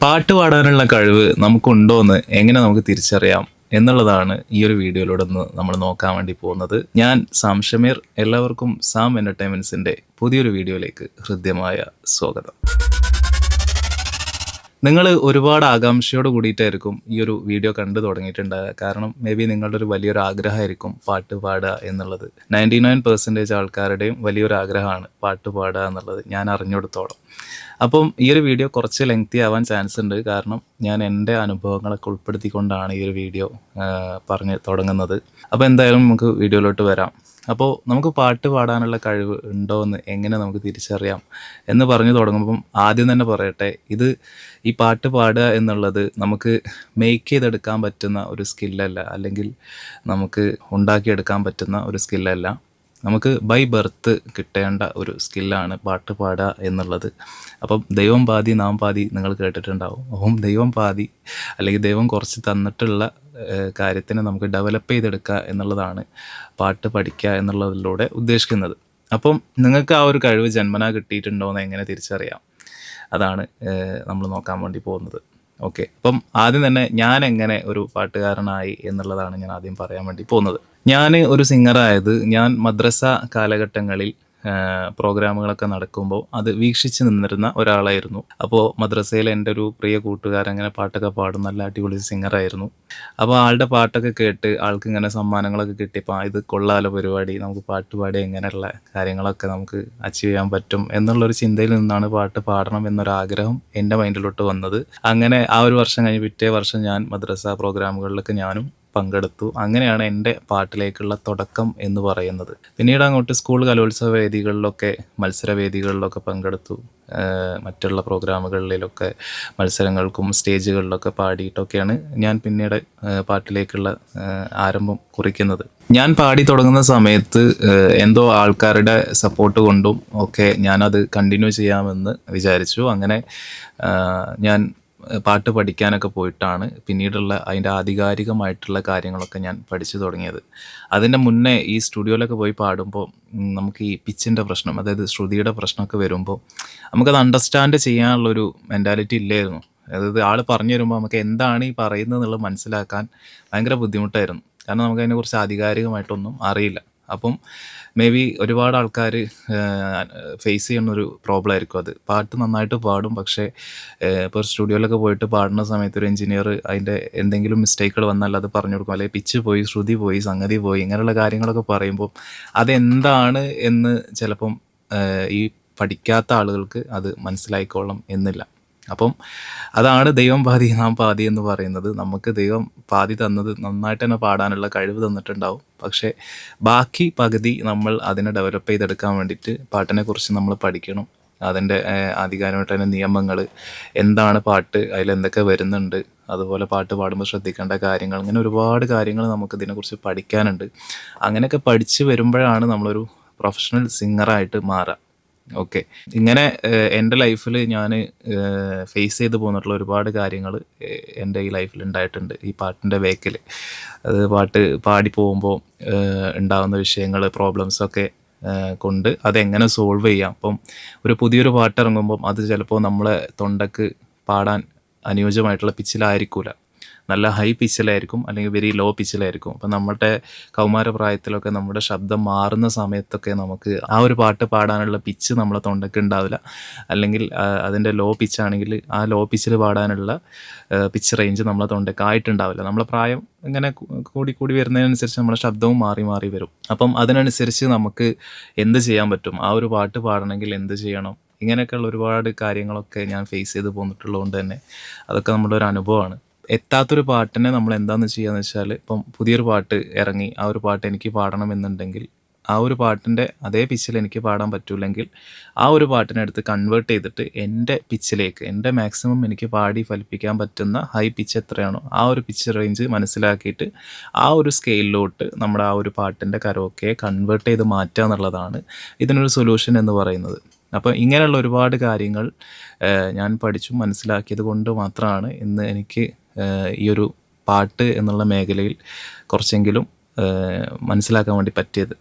പാട്ട് പാടാനുള്ള കഴിവ് നമുക്കുണ്ടോ എന്ന് എങ്ങനെ നമുക്ക് തിരിച്ചറിയാം എന്നുള്ളതാണ് ഈ ഒരു വീഡിയോയിലൂടെ ഒന്ന് നമ്മൾ നോക്കാൻ വേണ്ടി പോകുന്നത്. ഞാൻ സാം ഷമീർ എല്ലാവർക്കും സാം എന്റർടൈൻമെന്റ്സിന്റെ പുതിയൊരു വീഡിയോയിലേക്ക് ഹൃദ്യമായ സ്വാഗതം. നിങ്ങൾ ഒരുപാട് ആകാംക്ഷയോട് കൂടിയിട്ടായിരിക്കും ഈ ഒരു വീഡിയോ കണ്ടു തുടങ്ങിയിട്ടുണ്ടാകുക കാരണം മേ ബി നിങ്ങളുടെ ഒരു വലിയൊരു ആഗ്രഹമായിരിക്കും പാട്ട് പാടുക എന്നുള്ളത്. നയന്റി നയൻ പെർസെന്റേജ് ആൾക്കാരുടെയും വലിയൊരു ആഗ്രഹമാണ് പാട്ട് പാടുക എന്നുള്ളത്. ഞാൻ അറിഞ്ഞെടുത്തോളം. അപ്പം ഈ ഒരു വീഡിയോ കുറച്ച് ലെങ്തി ആവാൻ ചാൻസ് ഉണ്ട്. കാരണം ഞാൻ എന്റെ അനുഭവങ്ങളൊക്കെ ഉൾപ്പെടുത്തിക്കൊണ്ടാണ് ഈ ഒരു വീഡിയോ പറഞ്ഞ് തുടങ്ങുന്നത്. അപ്പോൾ എന്തായാലും നമുക്ക് വീഡിയോയിലോട്ട് വരാം. അപ്പോൾ നമുക്ക് പാട്ട് പാടാനുള്ള കഴിവ് ഉണ്ടോ എന്ന് എങ്ങനെ നമുക്ക് തിരിച്ചറിയാം എന്ന് പറഞ്ഞു തുടങ്ങുമ്പം ആദ്യം തന്നെ പറയട്ടെ ഇത് ഈ പാട്ട് പാടുക എന്നുള്ളത് നമുക്ക് മേക്ക് ചെയ്തെടുക്കാൻ പറ്റുന്ന ഒരു സ്കില്ലല്ല അല്ലെങ്കിൽ നമുക്ക് ഉണ്ടാക്കിയെടുക്കാൻ പറ്റുന്ന ഒരു സ്കില്ലല്ല നമുക്ക് ബൈ ബർത്ത് കിട്ടേണ്ട ഒരു സ്കില്ലാണ് പാട്ട് പാടുക എന്നുള്ളത്. അപ്പം ദൈവം പാതി നാം പാതി നിങ്ങൾ കേട്ടിട്ടുണ്ടാവും. അപ്പം ദൈവം പാതി അല്ലെങ്കിൽ ദൈവം കുറച്ച് തന്നിട്ടുള്ള കാര്യത്തിനെ നമുക്ക് ഡെവലപ്പ് ചെയ്തെടുക്കുക എന്നുള്ളതാണ് പാട്ട് പഠിക്കുക എന്നുള്ളതിലൂടെ ഉദ്ദേശിക്കുന്നത്. അപ്പം നിങ്ങൾക്ക് ആ ഒരു കഴിവ് ജന്മനാ കിട്ടിയിട്ടുണ്ടോ എന്ന് എങ്ങനെ തിരിച്ചറിയാം? അതാണ് നമ്മൾ നോക്കാൻ വേണ്ടി പോകുന്നത്. ഓക്കെ. അപ്പം ആദ്യം തന്നെ ഞാൻ എങ്ങനെ ഒരു പാട്ടുകാരനായി എന്നുള്ളതാണ് ഞാൻ ആദ്യം പറയാൻ വേണ്ടി പോകുന്നത്. ഞാൻ ഒരു സിംഗറായത് ഞാൻ മദ്രസ കാലഘട്ടങ്ങളിൽ പ്രോഗ്രാമുകളൊക്കെ നടക്കുമ്പോൾ അത് വീക്ഷിച്ച് നിന്നിരുന്ന ഒരാളായിരുന്നു. അപ്പോൾ മദ്രസയിൽ എന്റെ ഒരു പ്രിയ കൂട്ടുകാരൻ അങ്ങനെ പാട്ടൊക്കെ പാടും. നല്ല അടിപൊളി സിംഗറായിരുന്നു അപ്പോൾ ആളുടെ പാട്ടൊക്കെ കേട്ട് ആൾക്ക് ഇങ്ങനെ സമ്മാനങ്ങളൊക്കെ കിട്ടിയപ്പോൾ ഇത് കൊള്ളാലോ പരിപാടി. നമുക്ക് പാട്ട് പാടി ഇങ്ങനെയുള്ള കാര്യങ്ങളൊക്കെ നമുക്ക് അച്ചീവ് ചെയ്യാൻ പറ്റും എന്നുള്ളൊരു ചിന്തയിൽ നിന്നാണ് പാട്ട് പാടണം എന്നൊരാഗ്രഹം എന്റെ മൈൻഡിലോട്ട് വന്നത്. അങ്ങനെ ആ ഒരു വർഷം കഴിഞ്ഞ് പിറ്റേ വർഷം ഞാൻ മദ്രസ പ്രോഗ്രാമുകളിലൊക്കെ ഞാനും പങ്കെടുത്തു. അങ്ങനെയാണ് എന്റെ പാട്ടിലേക്കുള്ള തുടക്കം എന്ന് പറയുന്നത്. പിന്നീട് അങ്ങോട്ട് സ്കൂൾ കലോത്സവ വേദികളിലൊക്കെ മത്സര വേദികളിലൊക്കെ പങ്കെടുത്തു. മറ്റുള്ള പ്രോഗ്രാമുകളിലൊക്കെ മത്സരങ്ങൾക്കും സ്റ്റേജുകളിലൊക്കെ പാടിയിട്ടൊക്കെയാണ് ഞാൻ പിന്നീട് പാട്ടിലേക്കുള്ള ആരംഭം കുറിക്കുന്നത്. ഞാൻ പാടി തുടങ്ങുന്ന സമയത്ത് എന്തോ ആൾക്കാരുടെ സപ്പോർട്ട് കൊണ്ടും ഒക്കെ ഞാനത് കണ്ടിന്യൂ ചെയ്യാമെന്ന് വിചാരിച്ചു. അങ്ങനെ ഞാൻ പാട്ട് പഠിക്കാനൊക്കെ പോയിട്ടാണ് പിന്നീടുള്ള അതിന്റെ ആധികാരികമായിട്ടുള്ള കാര്യങ്ങളൊക്കെ ഞാൻ പഠിച്ചു തുടങ്ങിയത്. അതിന്റെ മുന്നേ ഈ സ്റ്റുഡിയോയിലൊക്കെ പോയി പാടുമ്പോൾ നമുക്ക് ഈ പിച്ചിന്റെ പ്രശ്നം അതായത് ശ്രുതിയുടെ പ്രശ്നമൊക്കെ വരുമ്പോൾ നമുക്കത് അണ്ടർസ്റ്റാൻഡ് ചെയ്യാനുള്ളൊരു മെന്റാലിറ്റി ഇല്ലായിരുന്നു. അതായത് ആൾ പറഞ്ഞു വരുമ്പോൾ നമുക്ക് എന്താണ് ഈ പറയുന്നത് എന്നുള്ളത് മനസ്സിലാക്കാൻ ഭയങ്കര ബുദ്ധിമുട്ടായിരുന്നു. കാരണം നമുക്ക് അതിനെക്കുറിച്ച് ആധികാരികമായിട്ടൊന്നും അറിയില്ല. അപ്പം മേ ബി ഒരുപാട് ആൾക്കാർ ഫേസ് ചെയ്യുന്ന ഒരു പ്രോബ്ലം ആയിരിക്കും അത്. പാട്ട് നന്നായിട്ട് പാടും പക്ഷേ ഇപ്പോൾ സ്റ്റുഡിയോയിലൊക്കെ പോയിട്ട് പാടുന്ന സമയത്ത് ഒരു എഞ്ചിനീയർ അതിന്റെ എന്തെങ്കിലും മിസ്റ്റേക്കുകൾ വന്നാൽ അത് പറഞ്ഞു കൊടുക്കും. അല്ലെങ്കിൽ പിച്ച് പോയി ശ്രുതി പോയി സംഗതി പോയി ഇങ്ങനെയുള്ള കാര്യങ്ങളൊക്കെ പറയുമ്പോൾ അതെന്താണ് എന്ന് ചിലപ്പം ഈ പഠിക്കാത്ത ആളുകൾക്ക് അത് മനസ്സിലായിക്കോളണം എന്നില്ല. അപ്പം അതാണ് ദൈവം പാതി നാം പാതി എന്ന് പറയുന്നത്. നമുക്ക് ദൈവം പാതി തന്നത് നന്നായിട്ട് തന്നെ പാടാനുള്ള കഴിവ് തന്നിട്ടുണ്ടാവും. പക്ഷേ ബാക്കി പകുതി നമ്മൾ അതിനെ ഡെവലപ്പ് ചെയ്തെടുക്കാൻ വേണ്ടിയിട്ട് പാട്ടിനെ കുറിച്ച് നമ്മൾ പഠിക്കണം. അതിന്റെ ആധികാരികമായിട്ട് നിയമങ്ങൾ എന്താണ് പാട്ട് അതിൽ എന്തൊക്കെ വരുന്നുണ്ട് അതുപോലെ പാട്ട് പാടുമ്പോൾ ശ്രദ്ധിക്കേണ്ട കാര്യങ്ങൾ അങ്ങനെ ഒരുപാട് കാര്യങ്ങൾ നമുക്ക് ഇതിനെക്കുറിച്ച് പഠിക്കാനുണ്ട്. അങ്ങനെയൊക്കെ പഠിച്ച് വരുമ്പോഴാണ് നമ്മളൊരു പ്രൊഫഷണൽ സിംഗറായിട്ട് മാറുക. ഓക്കെ ഇങ്ങനെ എന്റെ ലൈഫിൽ ഞാൻ ഫേസ് ചെയ്ത് പോന്നിട്ടുള്ള ഒരുപാട് കാര്യങ്ങൾ എന്റെ ഈ ലൈഫിൽ ഉണ്ടായിട്ടുണ്ട് ഈ പാട്ടിന്റെ വേക്കിൽ അത് പാട്ട് പാടി പോകുമ്പോൾ ഉണ്ടാകുന്ന വിഷയങ്ങൾ പ്രോബ്ലംസൊക്കെ കൊണ്ട് അതെങ്ങനെ സോൾവ് ചെയ്യാം. അപ്പം ഒരു പുതിയൊരു പാട്ട് ഇറങ്ങുമ്പം അത് ചിലപ്പോൾ നമ്മളെ തൊണ്ടക്ക് പാടാൻ അനുയോജ്യമായിട്ടുള്ള പിച്ചിലായിരിക്കൂല നല്ല ഹൈ പിച്ചിലായിരിക്കും അല്ലെങ്കിൽ വെരി ലോ പിച്ചിലായിരിക്കും അപ്പം നമ്മുടെ കൗമാരപ്രായത്തിലൊക്കെ നമ്മുടെ ശബ്ദം മാറുന്ന സമയത്തൊക്കെ നമുക്ക് ആ ഒരു പാട്ട് പാടാനുള്ള പിച്ച് നമ്മളെ തൊണ്ടയ്ക്ക് ഉണ്ടാവില്ല. അല്ലെങ്കിൽ അതിന്റെ ലോ പിച്ചാണെങ്കിൽ ആ ലോ പിച്ചിൽ പാടാനുള്ള പിച്ച് റേഞ്ച് നമ്മളെ തൊണ്ടയ്ക്ക് ആയിട്ടുണ്ടാവില്ല. നമ്മളെ പ്രായം ഇങ്ങനെ കൂടി കൂടി വരുന്നതിനനുസരിച്ച് നമ്മുടെ ശബ്ദവും മാറി മാറി വരും. അപ്പം അതിനനുസരിച്ച് നമുക്ക് എന്ത് ചെയ്യാൻ പറ്റും? ആ ഒരു പാട്ട് പാടണമെങ്കിൽ എന്ത് ചെയ്യണം? ഇങ്ങനെയൊക്കെയുള്ള ഒരുപാട് കാര്യങ്ങളൊക്കെ ഞാൻ ഫേസ് ചെയ്ത് പോന്നിട്ടുള്ളതുകൊണ്ട് തന്നെ അതൊക്കെ നമ്മുടെ ഒരു അനുഭവമാണ്. എത്താത്തൊരു പാട്ടിനെ നമ്മൾ എന്താന്ന് ചെയ്യാന്ന് വെച്ചാൽ ഇപ്പം പുതിയൊരു പാട്ട് ഇറങ്ങി ആ ഒരു പാട്ട് എനിക്ക് പാടണം എന്നുണ്ടെങ്കിൽ ആ ഒരു പാട്ടിന്റെ അതേ പിച്ചിൽ എനിക്ക് പാടാൻ പറ്റൂലെങ്കിൽ ആ ഒരു പാട്ടിനെ എടുത്ത് കൺവേർട്ട് ചെയ്തിട്ട് എന്റെ പിച്ചിലേക്ക് എന്റെ മാക്സിമം എനിക്ക് പാടി ഫലിപ്പിക്കാൻ പറ്റുന്ന ഹൈ പിച്ച് എത്രയാണോ ആ ഒരു പിച്ച് റേഞ്ച് മനസ്സിലാക്കിയിട്ട് ആ ഒരു സ്കെയിലിലോട്ട് നമ്മുടെ ആ ഒരു പാട്ടിന്റെ കരോക്കെ കൺവേർട്ട് ചെയ്ത് മാറ്റുക എന്നുള്ളതാണ് ഇതിനൊരു സൊല്യൂഷൻ എന്ന് പറയുന്നത്. അപ്പോൾ ഇങ്ങനെയുള്ള ഒരുപാട് കാര്യങ്ങൾ ഞാൻ പഠിച്ചു മനസ്സിലാക്കിയത് കൊണ്ട് മാത്രമാണ് ഇന്ന് എനിക്ക് ഈ ഒരു പാട്ട് എന്നുള്ള മേഖലയിൽ കുറച്ചെങ്കിലും മനസ്സിലാക്കാൻ വേണ്ടി പറ്റിയത്.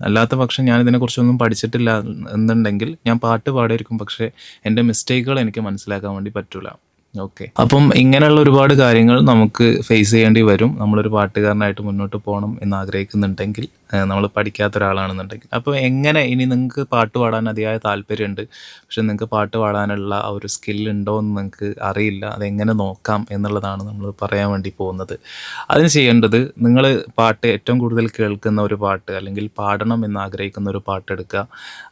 അല്ലാത്ത പക്ഷം ഞാൻ ഇതിനെക്കുറിച്ചൊന്നും പഠിച്ചിട്ടില്ല എന്നുണ്ടെങ്കിൽ ഞാൻ പാട്ട് പാടിയിരിക്കും പക്ഷേ എന്റെ മിസ്റ്റേക്കുകൾ എനിക്ക് മനസ്സിലാക്കാൻ വേണ്ടി പറ്റില്ല ഓക്കെ. അപ്പം ഇങ്ങനെയുള്ള ഒരുപാട് കാര്യങ്ങൾ നമുക്ക് ഫേസ് ചെയ്യേണ്ടി വരും. നമ്മളൊരു പാട്ടുകാരനായിട്ട് മുന്നോട്ട് പോകണം എന്ന് ആഗ്രഹിക്കുന്നുണ്ടെങ്കിൽ നമ്മൾ പഠിക്കാത്ത ഒരാളാണെന്നുണ്ടെങ്കിൽ. അപ്പോൾ എങ്ങനെ ഇനി നിങ്ങൾക്ക് പാട്ട് പാടാൻ അതിയായ താല്പര്യമുണ്ട് പക്ഷെ നിങ്ങൾക്ക് പാട്ട് പാടാനുള്ള ആ ഒരു സ്കില്ലുണ്ടോ എന്ന് നിങ്ങൾക്ക് അറിയില്ല. അതെങ്ങനെ നോക്കാം എന്നുള്ളതാണ് നമ്മൾ പറയാൻ വേണ്ടി പോകുന്നത്. അതിന് ചെയ്യേണ്ടത് നിങ്ങൾ പാട്ട് ഏറ്റവും കൂടുതൽ കേൾക്കുന്ന ഒരു പാട്ട് അല്ലെങ്കിൽ പാടണം എന്ന് ആഗ്രഹിക്കുന്ന ഒരു പാട്ട് എടുക്കുക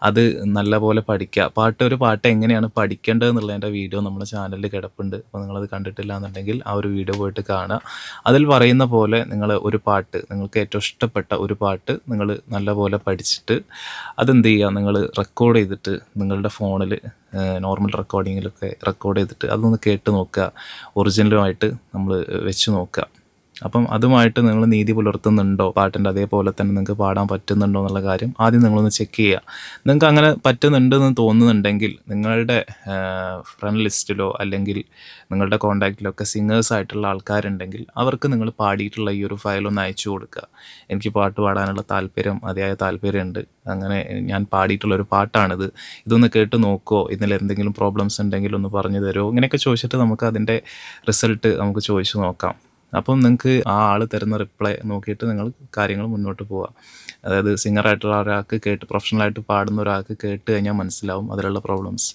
അത് നല്ലപോലെ പഠിക്കുക പാട്ട് ഒരു പാട്ട് എങ്ങനെയാണ് പഠിക്കേണ്ടത് എന്നുള്ളതിന്റെ വീഡിയോ നമ്മുടെ ചാനലിൽ കിടപ്പുണ്ട്. അപ്പോൾ നിങ്ങളത് കണ്ടിട്ടില്ല എന്നുണ്ടെങ്കിൽ ആ ഒരു വീഡിയോ പോയിട്ട് കാണുക. അതിൽ പറയുന്ന പോലെ നിങ്ങൾ ഒരു പാട്ട് നിങ്ങൾക്ക് ഏറ്റവും ഇഷ്ടപ്പെട്ട ഒരു പാട്ട് നിങ്ങൾ നല്ലപോലെ പഠിച്ചിട്ട് അതെന്ത് ചെയ്യുക? നിങ്ങൾ റെക്കോർഡ് ചെയ്തിട്ട് നിങ്ങളുടെ ഫോണിൽ നോർമൽ റെക്കോർഡിങ്ങിലൊക്കെ റെക്കോർഡ് ചെയ്തിട്ട് അതൊന്ന് കേട്ട് നോക്കുക. ഒറിജിനലുമായിട്ട് നമ്മൾ വെച്ച് നോക്കുക. അപ്പം അതുമായിട്ട് നിങ്ങൾ നീതി പുലർത്തുന്നുണ്ടോ? പാട്ടിന്റെ അതേപോലെ തന്നെ നിങ്ങൾക്ക് പാടാൻ പറ്റുന്നുണ്ടോ എന്നുള്ള കാര്യം ആദ്യം നിങ്ങളൊന്ന് ചെക്ക് ചെയ്യുക. നിങ്ങൾക്ക് അങ്ങനെ പറ്റുന്നുണ്ടെന്ന് തോന്നുന്നുണ്ടെങ്കിൽ നിങ്ങളുടെ ഫ്രണ്ട് ലിസ്റ്റിലോ അല്ലെങ്കിൽ നിങ്ങളുടെ കോണ്ടാക്റ്റിലൊക്കെ സിംഗേഴ്സ് ആയിട്ടുള്ള ആൾക്കാരുണ്ടെങ്കിൽ അവർക്ക് നിങ്ങൾ പാടിയിട്ടുള്ള ഈ ഒരു ഫയൽ ഒന്ന് അയച്ചു കൊടുക്കുക. എനിക്ക് പാട്ട് പാടാനുള്ള താല്പര്യം അതിയായ താല്പര്യമുണ്ട്. അങ്ങനെ ഞാൻ പാടിയിട്ടുള്ള ഒരു പാട്ടാണിത്. ഇതൊന്ന് കേട്ട് നോക്കുമോ ഇതിൽ എന്തെങ്കിലും പ്രോബ്ലംസ് ഉണ്ടെങ്കിൽ ഒന്ന് പറഞ്ഞു തരുമോ? ഇങ്ങനെയൊക്കെ ചോദിച്ചിട്ട് നമുക്ക് അതിന്റെ റിസൾട്ട് നമുക്ക് ചോദിച്ചു നോക്കാം. അപ്പം നിങ്ങൾക്ക് ആ ആൾ തരുന്ന റിപ്ലൈ നോക്കിയിട്ട് നിങ്ങൾ കാര്യങ്ങൾ മുന്നോട്ട് പോവുക. അതായത് സിംഗറായിട്ടുള്ള ഒരാൾക്ക് കേട്ട് പ്രൊഫഷണലായിട്ട് പാടുന്ന ഒരാൾക്ക് കേട്ട് കഴിഞ്ഞാൽ മനസ്സിലാവും അതിലുള്ള പ്രോബ്ലംസ്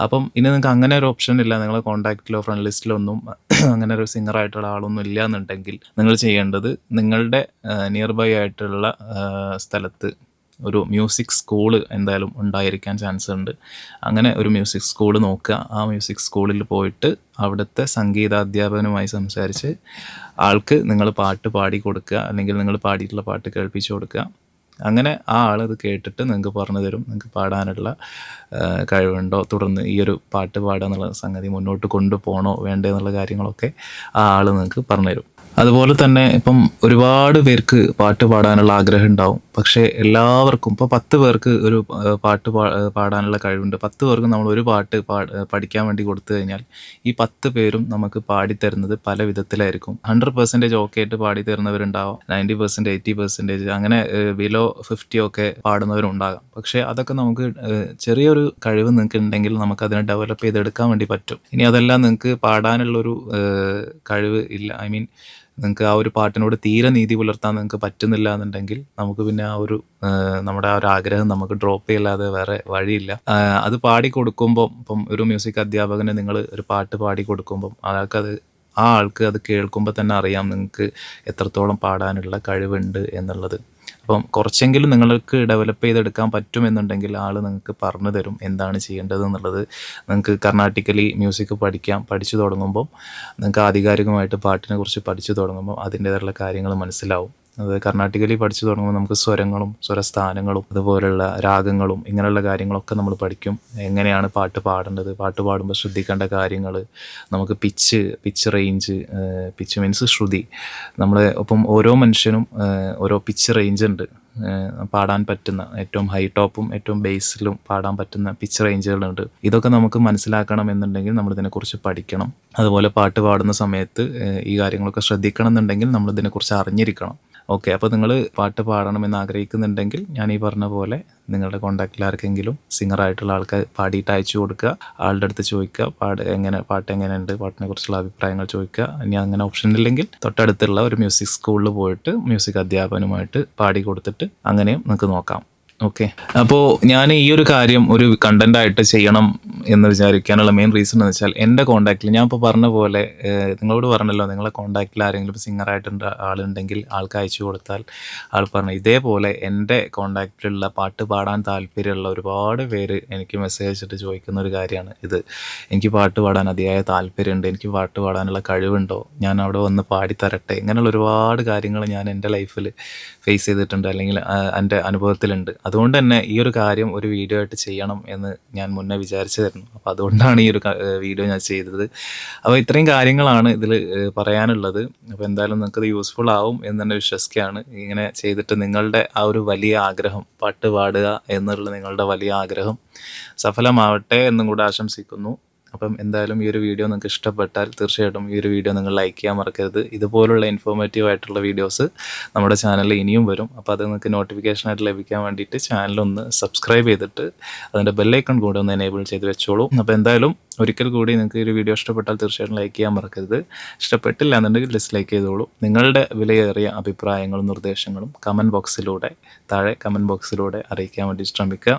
അപ്പം ഇനി നിങ്ങൾക്ക് അങ്ങനെ ഒരു ഓപ്ഷൻ ഇല്ല. നിങ്ങൾ കോൺടാക്റ്റിലോ ഫ്രണ്ട് ലിസ്റ്റിലോ ഒന്നും അങ്ങനെ ഒരു സിംഗറായിട്ടുള്ള ആളൊന്നും ഇല്ല എന്നുണ്ടെങ്കിൽ നിങ്ങൾ ചെയ്യേണ്ടത് നിങ്ങളുടെ നിയർ ബൈ ആയിട്ടുള്ള സ്ഥലത്ത് ഒരു മ്യൂസിക് സ്കൂൾ എന്തായാലും ഉണ്ടായിരിക്കാൻ ചാൻസ് ഉണ്ട്. അങ്ങനെ ഒരു മ്യൂസിക് സ്കൂൾ നോക്കുക. ആ മ്യൂസിക് സ്കൂളിൽ പോയിട്ട് അവിടുത്തെ സംഗീതാധ്യാപകനുമായി സംസാരിച്ച് ആൾക്ക് നിങ്ങൾ പാട്ട് പാടി കൊടുക്കുക. അല്ലെങ്കിൽ നിങ്ങൾ പാടിയിട്ടുള്ള പാട്ട് കേൾപ്പിച്ചു കൊടുക്കുക. അങ്ങനെ ആ ആൾ അത് കേട്ടിട്ട് നിങ്ങൾക്ക് പറഞ്ഞു തരും. നിങ്ങൾക്ക് പാടാനുള്ള കഴിവുണ്ടോ? തുടർന്ന് ഈ ഒരു പാട്ട് പാടുക എന്നുള്ള സംഗതി മുന്നോട്ട് കൊണ്ടുപോകണോ? വേണ്ടേ എന്നുള്ള കാര്യങ്ങളൊക്കെ ആ ആൾ നിങ്ങൾക്ക് പറഞ്ഞു തരും. അതുപോലെ തന്നെ ഇപ്പം ഒരുപാട് പേർക്ക് പാട്ട് പാടാനുള്ള ആഗ്രഹം ഉണ്ടാവും പക്ഷേ എല്ലാവർക്കും ഇപ്പോൾ പത്ത് പേർക്ക് ഒരു പാട്ട് പാടാനുള്ള കഴിവുണ്ട്. പത്ത് പേർക്ക് നമ്മൾ ഒരു പാട്ട് പഠിക്കാൻ വേണ്ടി കൊടുത്തു കഴിഞ്ഞാൽ ഈ പത്ത് പേരും നമുക്ക് പാടിത്തരുന്നത് പല വിധത്തിലായിരിക്കും. ഹൺഡ്രഡ് പെർസെന്റേജ് ഓക്കെ ആയിട്ട് പാടി തരുന്നവരുണ്ടാവും നയന്റി പെർസെന്റ് എയ്റ്റി പെർസെന്റേജ് അങ്ങനെ ബിലോ ഫിഫ്റ്റി ഒക്കെ പാടുന്നവരുണ്ടാകാം. പക്ഷേ അതൊക്കെ നമുക്ക് ചെറിയൊരു കഴിവ് നിങ്ങൾക്ക് ഉണ്ടെങ്കിൽ നമുക്ക് അതിനെ ഡെവലപ്പ് ചെയ്തെടുക്കാൻ വേണ്ടി പറ്റും. ഇനി അതെല്ലാം നിങ്ങൾക്ക് പാടാനുള്ളൊരു കഴിവ് ഇല്ല. ഐ മീൻ നിങ്ങൾക്ക് ആ ഒരു പാട്ടിനോട് തീരെ നീതി പുലർത്താൻ നിങ്ങൾക്ക് പറ്റുന്നില്ല എന്നുണ്ടെങ്കിൽ നമുക്ക് പിന്നെ ആ ഒരു നമ്മുടെ ആ ഒരു ആഗ്രഹം നമുക്ക് ഡ്രോപ്പ് ചെയ്യല്ലാതെ വേറെ വഴിയില്ല. അത് പാടി കൊടുക്കുമ്പോൾ ഇപ്പം ഒരു മ്യൂസിക് അധ്യാപകന് നിങ്ങൾ ഒരു പാട്ട് പാടി കൊടുക്കുമ്പം അയാൾക്കത് ആ ആൾക്ക് അത് കേൾക്കുമ്പോൾ തന്നെ അറിയാം നിങ്ങൾക്ക് എത്രത്തോളം പാടാനുള്ള കഴിവുണ്ട് എന്നുള്ളത്. അപ്പം കുറച്ചെങ്കിലും നിങ്ങൾക്ക് ഡെവലപ്പ് ചെയ്തെടുക്കാൻ പറ്റുമെന്നുണ്ടെങ്കിൽ ആൾ നിങ്ങൾക്ക് പറഞ്ഞു തരും എന്താണ് ചെയ്യേണ്ടത് എന്നുള്ളത്. നിങ്ങൾക്ക് കർണാട്ടിക്കലി മ്യൂസിക് പഠിക്കാം പഠിച്ചു തുടങ്ങുമ്പം നിങ്ങൾക്ക് ആധികാരികമായിട്ട് പാട്ടിനെ കുറിച്ച് പഠിച്ചു തുടങ്ങുമ്പോൾ അതിന്റേതായിട്ടുള്ള കാര്യങ്ങൾ മനസ്സിലാവും. അത് കർണാട്ടിക്കലി പഠിച്ചു തുടങ്ങുമ്പോൾ നമുക്ക് സ്വരങ്ങളും സ്വരസ്ഥാനങ്ങളും അതുപോലെയുള്ള രാഗങ്ങളും ഇങ്ങനെയുള്ള കാര്യങ്ങളൊക്കെ നമ്മൾ പഠിക്കും. എങ്ങനെയാണ് പാട്ട് പാടേണ്ടത്? പാട്ട് പാടുമ്പോൾ ശ്രദ്ധിക്കേണ്ട കാര്യങ്ങൾ നമുക്ക് pitch pitch range pitch means ശ്രുതി. നമ്മൾ ഒപ്പം ഓരോ മനുഷ്യനും ഓരോ പിച്ച് റേഞ്ച് ഉണ്ട്. പാടാൻ പറ്റുന്ന ഏറ്റവും ഹൈ ടോപ്പും ഏറ്റവും ബേസിലും പാടാൻ പറ്റുന്ന പിച്ച് റേഞ്ചുകളുണ്ട് ഇതൊക്കെ നമുക്ക് മനസ്സിലാക്കണം എന്നുണ്ടെങ്കിൽ നമ്മൾ ഇതിനെക്കുറിച്ച് പഠിക്കണം. അതുപോലെ പാട്ട് പാടുന്ന സമയത്ത് ഈ കാര്യങ്ങളൊക്കെ ശ്രദ്ധിക്കണം എന്നുണ്ടെങ്കിൽ നമ്മൾ ഇതിനെക്കുറിച്ച് അറിഞ്ഞിരിക്കണം. ഓക്കെ അപ്പോൾ നിങ്ങൾ പാട്ട് പാടണമെന്ന് ആഗ്രഹിക്കുന്നുണ്ടെങ്കിൽ ഞാൻ ഈ പറഞ്ഞ പോലെ നിങ്ങളുടെ കോൺടാക്റ്റിൽ ആർക്കെങ്കിലും സിംഗറായിട്ടുള്ള ആൾക്ക് പാടിയിട്ട് അയച്ചു കൊടുക്കുക. ആളുടെ അടുത്ത് ചോദിക്കുക പാട് എങ്ങനെ പാട്ട് എങ്ങനെയുണ്ട് പാട്ടിനെ കുറിച്ചുള്ള അഭിപ്രായങ്ങൾ ചോദിക്കുക. ഇനി അങ്ങനെ ഓപ്ഷൻ ഇല്ലെങ്കിൽ തൊട്ടടുത്തുള്ള ഒരു മ്യൂസിക് സ്കൂളിൽ പോയിട്ട് മ്യൂസിക് അധ്യാപകനുമായിട്ട് പാടി കൊടുത്തിട്ട് അങ്ങനെയും നിങ്ങൾക്ക് നോക്കാം. ഓക്കെ അപ്പോൾ ഞാൻ ഈ ഒരു കാര്യം ഒരു കണ്ടന്റ് ആയിട്ട് ചെയ്യണം എന്ന് വിചാരിക്കാനുള്ള മെയിൻ റീസൺ എന്ന് വെച്ചാൽ എന്റെ കോണ്ടാക്റ്റിൽ ഞാൻ ഇപ്പോൾ പറഞ്ഞ പോലെ നിങ്ങളോട് പറഞ്ഞല്ലോ നിങ്ങളെ കോണ്ടാക്റ്റിൽ ആരെങ്കിലും സിംഗറായിട്ടുണ്ട് ആളുണ്ടെങ്കിൽ ആൾക്ക് അയച്ചു കൊടുത്താൽ ആൾ പറഞ്ഞു. ഇതേപോലെ എന്റെ കോണ്ടാക്റ്റിലുള്ള പാട്ട് പാടാൻ താല്പര്യമുള്ള ഒരുപാട് പേര് എനിക്ക് മെസ്സേജ് അയച്ചിട്ട് ചോദിക്കുന്ന ഒരു കാര്യമാണ് ഇത്. എനിക്ക് പാട്ട് പാടാൻ അതിയായ താല്പര്യമുണ്ട് എനിക്ക് പാട്ട് പാടാനുള്ള കഴിവുണ്ടോ? ഞാൻ അവിടെ വന്ന് പാടിത്തരട്ടെ ഇങ്ങനെയുള്ള ഒരുപാട് കാര്യങ്ങൾ ഞാൻ എന്റെ ലൈഫിൽ ഫേസ് ചെയ്തിട്ടുണ്ട് അല്ലെങ്കിൽ എന്റെ അനുഭവത്തിലുണ്ട്. അതുകൊണ്ട് തന്നെ ഈ ഒരു കാര്യം ഒരു വീഡിയോ ആയിട്ട് ചെയ്യണം എന്ന് ഞാൻ മുന്നേ വിചാരിച്ചതായിരുന്നു. അപ്പോൾ അതുകൊണ്ടാണ് ഈ ഒരു വീഡിയോ ഞാൻ ചെയ്തത്. അപ്പോൾ ഇത്രയും കാര്യങ്ങളാണ് ഇതിൽ പറയാനുള്ളത്. അപ്പോൾ എന്തായാലും നിങ്ങൾക്കത് യൂസ്ഫുൾ ആവും എന്ന് തന്നെ വിശ്വസിക്കുകയാണ്. ഇങ്ങനെ ചെയ്തിട്ട് നിങ്ങളുടെ ആ ഒരു വലിയ ആഗ്രഹം പാട്ട് പാടുക എന്നുള്ള നിങ്ങളുടെ വലിയ ആഗ്രഹം സഫലമാവട്ടെ എന്നും കൂടെ ആശംസിക്കുന്നു. അപ്പം എന്തായാലും ഈ ഒരു വീഡിയോ നിങ്ങൾക്ക് ഇഷ്ടപ്പെട്ടാൽ തീർച്ചയായിട്ടും ഈ ഒരു വീഡിയോ നിങ്ങൾ ലൈക്ക് ചെയ്യാൻ മറക്കരുത്. ഇതുപോലുള്ള ഇൻഫോർമേറ്റീവ് ആയിട്ടുള്ള വീഡിയോസ് നമ്മുടെ ചാനലിൽ ഇനിയും വരും. അപ്പോൾ അത് നിങ്ങൾക്ക് നോട്ടിഫിക്കേഷനായിട്ട് ലഭിക്കാൻ വേണ്ടിയിട്ട് ചാനലൊന്ന് സബ്സ്ക്രൈബ് ചെയ്തിട്ട് അതിന്റെ ബെല്ലൈക്കൺ കൂടെ ഒന്ന് എനേബിൾ ചെയ്ത് വെച്ചോളൂ. അപ്പോൾ എന്തായാലും ഒരിക്കൽ കൂടി നിങ്ങൾക്ക് ഈ ഒരു വീഡിയോ ഇഷ്ടപ്പെട്ടാൽ തീർച്ചയായിട്ടും ലൈക്ക് ചെയ്യാൻ മറക്കരുത്. ഇഷ്ടപ്പെട്ടില്ല എന്നുണ്ടെങ്കിൽ ഡിസ്ലൈക്ക് ചെയ്തോളൂ. നിങ്ങളുടെ വിലയേറിയ അഭിപ്രായങ്ങളും നിർദ്ദേശങ്ങളും കമന്റ് ബോക്സിലൂടെ താഴെ കമന്റ് ബോക്സിലൂടെ അറിയിക്കാൻ വേണ്ടി ശ്രമിക്കുക.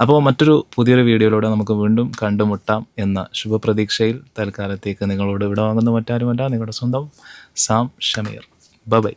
അപ്പോൾ മറ്റൊരു പുതിയൊരു വീഡിയോയിലൂടെ നമുക്ക് വീണ്ടും കണ്ടുമുട്ടാം എന്ന ശുഭപ്രതീക്ഷയിൽ തൽക്കാലത്തേക്ക് നിങ്ങളോട് ഇവിടെ വാങ്ങുന്ന മറ്റാരുമല്ല നിങ്ങളുടെ സ്വന്തം സാം ഷമീർ. ബൈ.